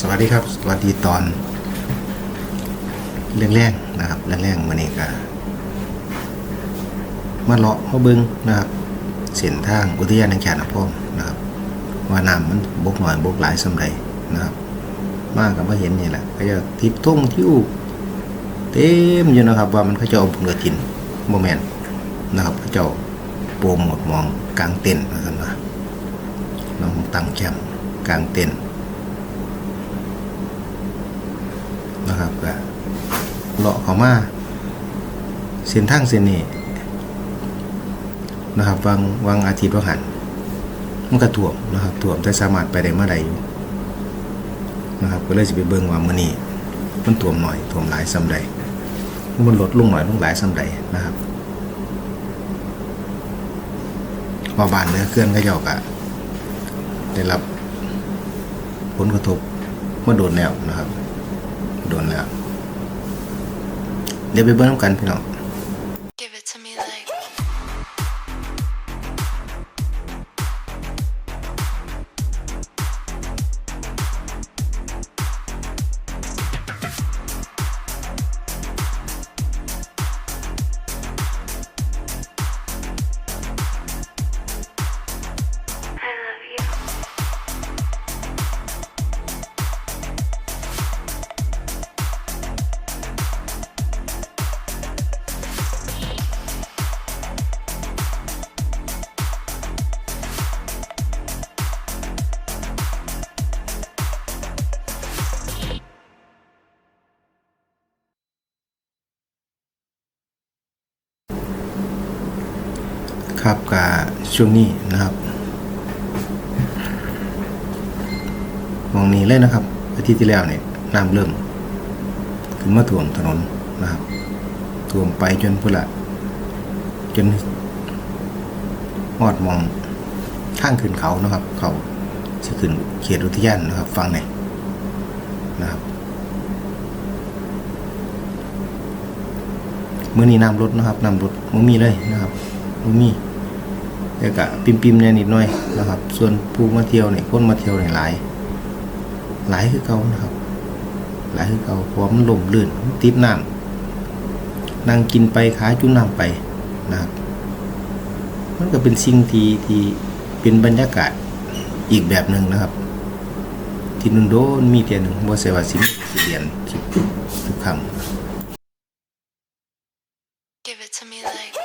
สวัสดีครับ สวัสดีตอนเรื่องแรกๆนะครับเรื่องแรกวันนี้ก็มาเลาะมาเบิ้งนะครับเส้นทางอุทยานแห่งชาติน้ำพองนะครับ ว่าน้ำมันบกหน่อยบกหลายสำใดนะครับมากกับมาเห็นนี่แหละก็จะทิพท่งทิวเต็มอยู่นะครับ ว่ามันเขาเจะเอาบุญกระถินโมเมนนะครับเขาเจ้าโปรโมทมองกลางเต็นท์นะครับว่าน้องตั้งแคมป์กลางเต็นท์ นะครับก็เลาะเขามาเส้นทางเส้นนี้นะครับวังวังอาทิตย์ว่าหันมันก็ถ่วมนะครับถ่วมแต่สามารถไปได้เมื่อใดอยู่นะครับก็เลยจะไปเบิ่งว่ามื้อนี้มันถ่วมหน่อยถ่วมหลายซ้ำใดมันลดลงหน่อยลงหลายซ้ำใดนะครับพอบ้านเนื้อเคลื่อนก็ยอกอะได้รับผลกระทบเมื่อโดนแล้วนะครับ ดนแล้ว เดี๋ยวไปเบิ้ลกันพี่น้อง ครับกับช่วงนี้นะครับมองนี้เลยนะครับอาทิตย์ที่แล้วเนี่ยน้ำเริ่มขึ้นมาท่วมถนนนะครับท่วมไปจนพุ่ละจนหอดมองข้างขึ้นเขานะครับ เขาจะขึ้นเขตอุทยานนะครับ ฟังหน่อยนะครับเมื่อนี้น้ำลดนะครับน้ำลดมัมีเลยนะครับมัมี แต่กะปิมปิมๆเนี่ยนิดหน่อยนะครับ ส่วนผู้มาเที่ยวเนี่ยคนมาเที่ยวเนี่ยหลาย หลายคือเขานะครับ หลายคือเขาพราะว่ามันหล่มลื่นมันติดน้ำนั่งกินไปขายจุ่มน้ำไปนะครับมันก็เป็นสิ่งที่ที่เป็นบรรยากาศอีกแบบหนึ่งนะครับ ที่นุ่นโดนมีเทียนหนึ่งบ่ใช่ว่าสิมสิเรียนทุกครั้ง Give it to me like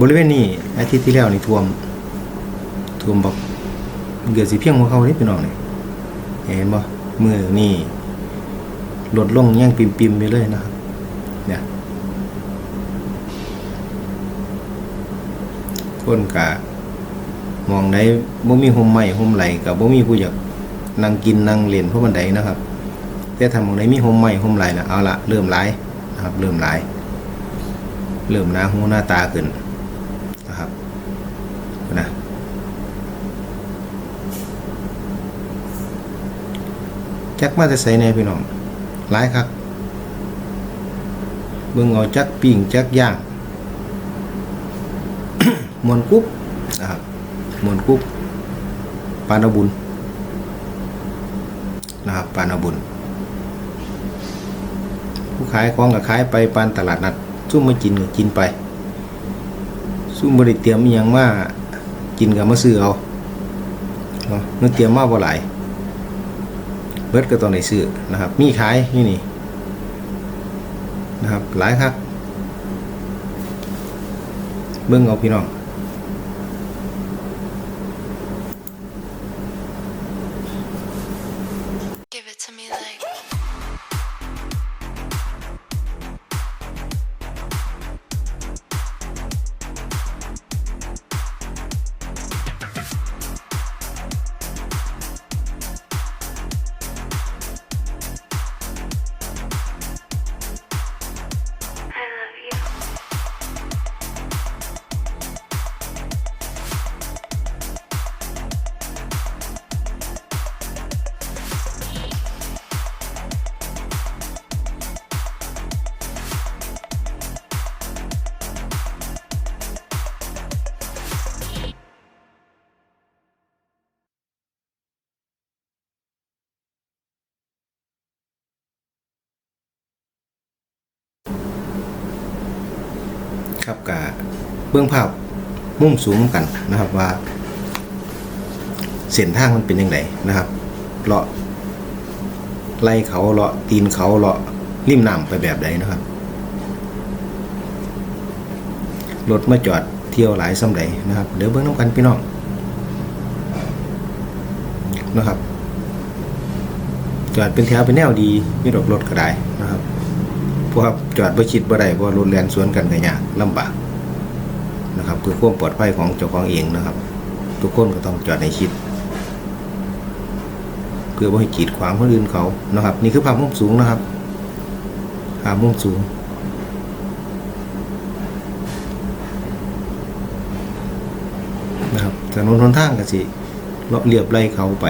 บริเวณนี้อาทิตย์ที่แล้วนี่ท่วมท่วมแบบเกือบสิเพียงหัวเขานี่พี่น้องนี่เห็นบ่มือนี่ลดลงแย่งปิมปิมไปเลยนะครับเนี่ยคนกะมองได้บ่มีห่มไหม้ห่มไหลกับบ่มีผู้อยากนั่งกินนั่งเล่นเพราะมันใดนะครับ แต่ถ้ามองได้มีห่มไหม้ห่มไหลนะเอาละเริ่มหลายนะครับ เริ่มหลายเริ่มหน้าหูหน้าตาขึ้น นะจักมาแต่ใส่แน่พี่น้องหลายครับเบิ่งเอาจักปิ้งจักย่างมวนกุ๊บนะครับมวนกุ๊บปานบุญนะครับปานบุญ ผู้ขายของก็ขายไปปานตลาดนัดซุ่มมากินก็กินไปซุ่มบริเตรียมอหยังมา กินกับมาซื้อเอาเนาะเมื่อเตรียมมาบ่หลาย เบิดก็ต้องได้ซื้อนะครับ มีขายนี่นี่นะครับ หลายครับ เบิ่งเอาพี่น้อง ครับกะเบื้องภาพมุ่มสูงกันนะครับว่า เส้นทางมันเป็นยังไงนะครับเลาะไล่เขาเลาะตีนเขาเลาะริมน้ำไปแบบใดนะครับรถมาจอดเที่ยวหลายสำใดนะครับเดี๋ยวเบิ้องน้ำกันพี่น้องนะครับจอดเป็นแถวเป็นแนวดีมีดอกรถก็ได้ เพราะว่าจอดประชิดบ่ได้เพราะว่ารถแล่นสวนกันก็ยากลำบากนะครับเพื่อความปลอดภัยของเจ้าของเองนะครับ ทุกคนก็ต้องจอดในชิด เพื่อว่าให้กีดขวางคนอื่นเขานะครับ นี่คือภาพมุมสูงนะครับภาพมุมสูงนะครับถนนหนทางก็สิเลาะเรียบไล่เขาไป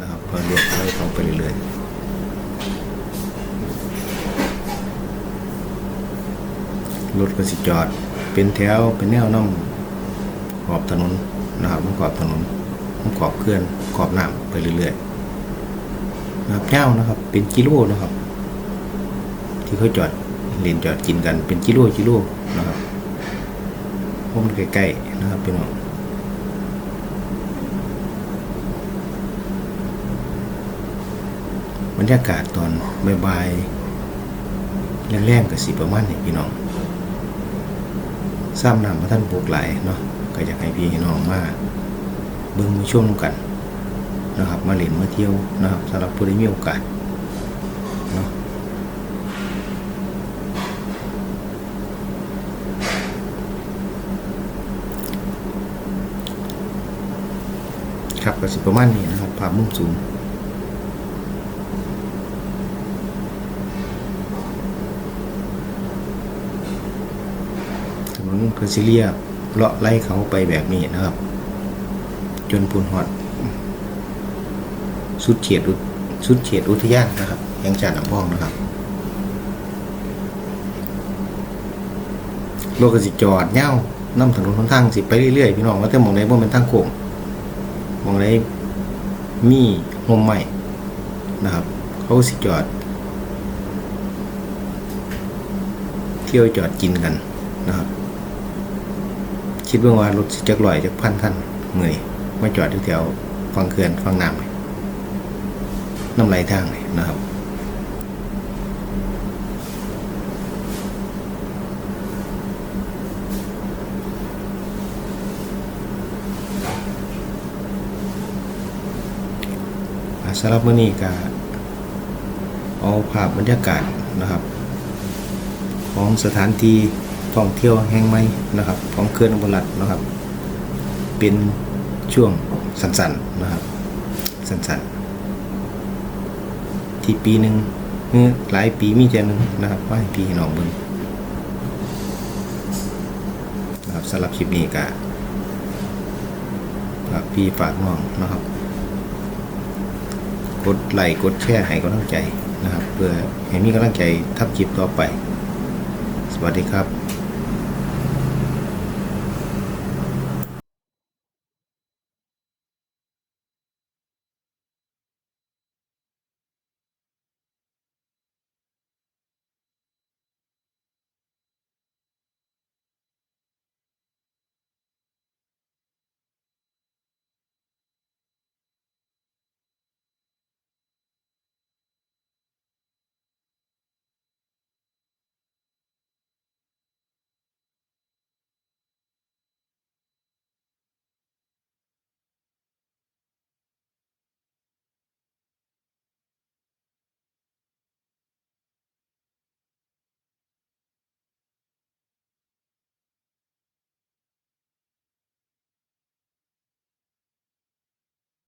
นะครับเลาะเรียบไล่เขาไปเรื่อยๆ รถก็สิจอด เป็นแถวเป็นแนวน้ำขอบถนนนะครับขอบถนนขอบเคลื่อนขอบน้ำไปเรื่อยๆนะครับเจ้านะครับ เป็นกิโลนะครับ ที่เขาจอดเรียนจอดกินกันเป็นกิโลกิโลนะครับพราะมันใกล้ๆนะครับพี่น้องบรรยากาศตอนบ่ายๆแรงๆกับสีประมาณนี้พี่น้อง ซ้ำน้ำมาท่านปลูกหลายเนาะก็อยากให้พี่น้องมาเบิ่งมาช่วงกันนะครับมาเล่นมาเที่ยวนะครับสำหรับผู้ที่มีโอกาสเนาะครับก็สิประมาณนี้นะครับภาพมุมสูง ถนน เพอร์ซิเลียเลาะไล่เขาไปแบบนี้นะครับ จนพูนฮอด สุดเฉียดอุสุดเฉียดอุทยานนะครับแห่งชาติน้ำพองนะครับรถก็สิจอดเง่าน้ำถนนหนทางสิไปเรื่อยๆพี่น้องว่าแต่มองไหนบ่เป็นทางโค้งมองไหนมีลมใหม่นะครับ เขาสิจอด เที่ยวจอดกินกันนะครับ คิดเบื้องว่ารถจักลอยจากพันท่านเมื่อยมาจอดแถวฟังเขื่อนฟังน้ำน้ำไหลทางเลยนะครับอาสำหรับมื้อนี้ก็เอาภาพบรรยากาศนะครับ ของสถานที่ ท่องเที่ยวแห่งใหม่นะครับ ของเขื่อนอุบลรัตน์นะครับ เป็นช่วงสั้นๆนะครับ สั้นๆ ที่ปีหนึ่งหรือหลายปีมีเจอหนึงนะครับว่าให้พี่น้องเบิ่งนะครับสำหรับคลิปนี้ก็พี่ฝากน้องนะครับ กดไลค์กดแชร์ให้กำลังใจนะครับ เพื่อให้มีกำลังใจทับคลิปต่อไป สวัสดีครับ